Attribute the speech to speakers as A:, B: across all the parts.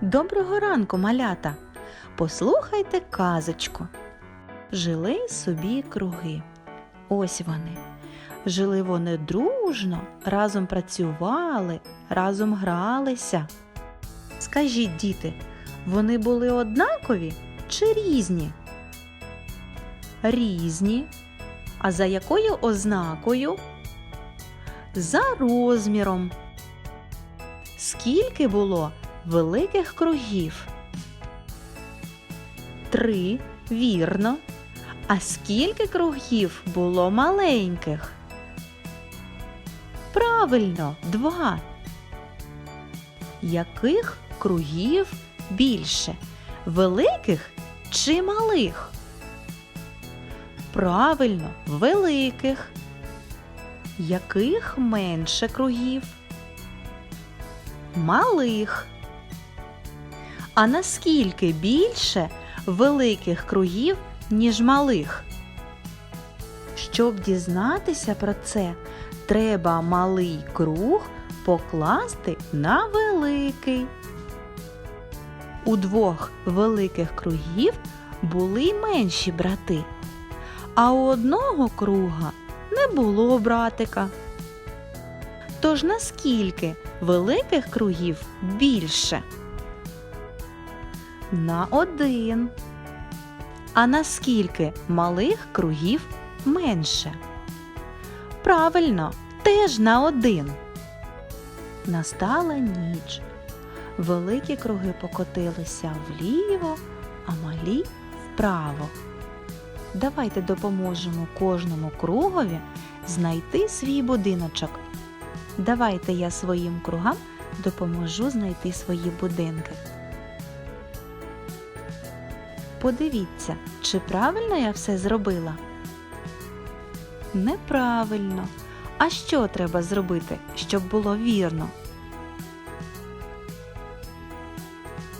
A: Доброго ранку, малята! Послухайте казочку. Жили собі круги. Ось вони. Жили вони дружно, разом працювали, разом гралися. Скажіть, діти, вони були однакові чи різні? Різні. А за якою ознакою? За розміром. Скільки було великих кругів? Три, вірно. А скільки кругів було маленьких? Правильно, два. Яких кругів більше? Великих чи малих? Правильно, великих. Яких менше кругів? Малих. А наскільки більше великих кругів, ніж малих? Щоб дізнатися про це, треба малий круг покласти на великий. У двох великих кругів були й менші брати, а у одного круга не було братика. Тож наскільки великих кругів більше? На один. А наскільки малих кругів менше? Правильно, теж на один. Настала ніч. Великі круги покотилися вліво, а малі вправо. Давайте допоможемо кожному кругові знайти свій будиночок. Давайте я своїм кругам допоможу знайти свої будинки. Подивіться, чи правильно я все зробила? Неправильно. А що треба зробити, щоб було вірно?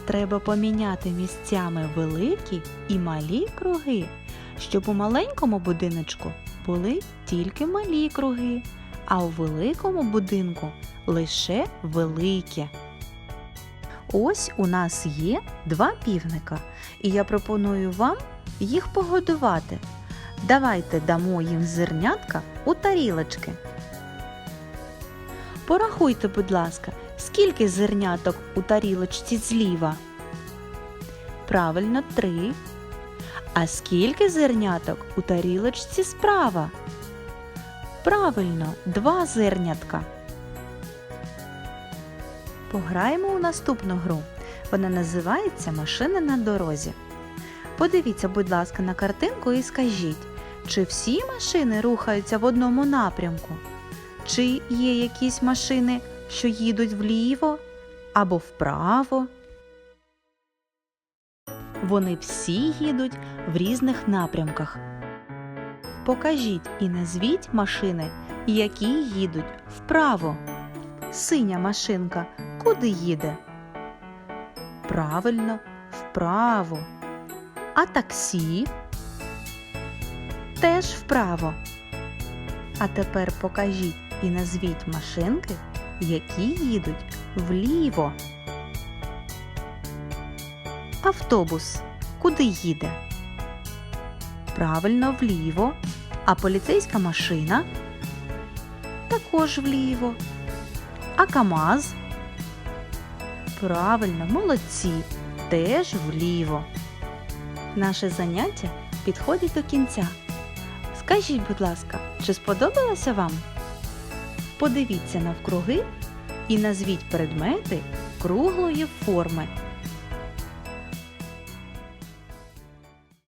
A: Треба поміняти місцями великі і малі круги, щоб у маленькому будиночку були тільки малі круги, а у великому будинку лише великі. Ось у нас є два півника, і я пропоную вам їх погодувати. Давайте дамо їм зернятка у тарілочки. Порахуйте, будь ласка, скільки зерняток у тарілочці зліва? Правильно, три. А скільки зерняток у тарілочці справа? Правильно, два зернятка. Пограємо у наступну гру. Вона називається Машини на дорозі. Подивіться, будь ласка, на картинку і скажіть, чи всі машини рухаються в одному напрямку? Чи є якісь машини, що їдуть вліво або вправо? Вони всі їдуть в різних напрямках. Покажіть і назвіть машини, які їдуть вправо. Синя машинка куди їде? Правильно, вправо. А таксі теж вправо. А тепер покажіть і назвіть машинки, які їдуть вліво. Автобус куди їде? Правильно вліво. А поліцейська машина також вліво. А КАМАЗ? Правильно, молодці, теж вліво. Наше заняття підходить до кінця. Скажіть, будь ласка, чи сподобалося вам? Подивіться навкруги і назвіть предмети круглої форми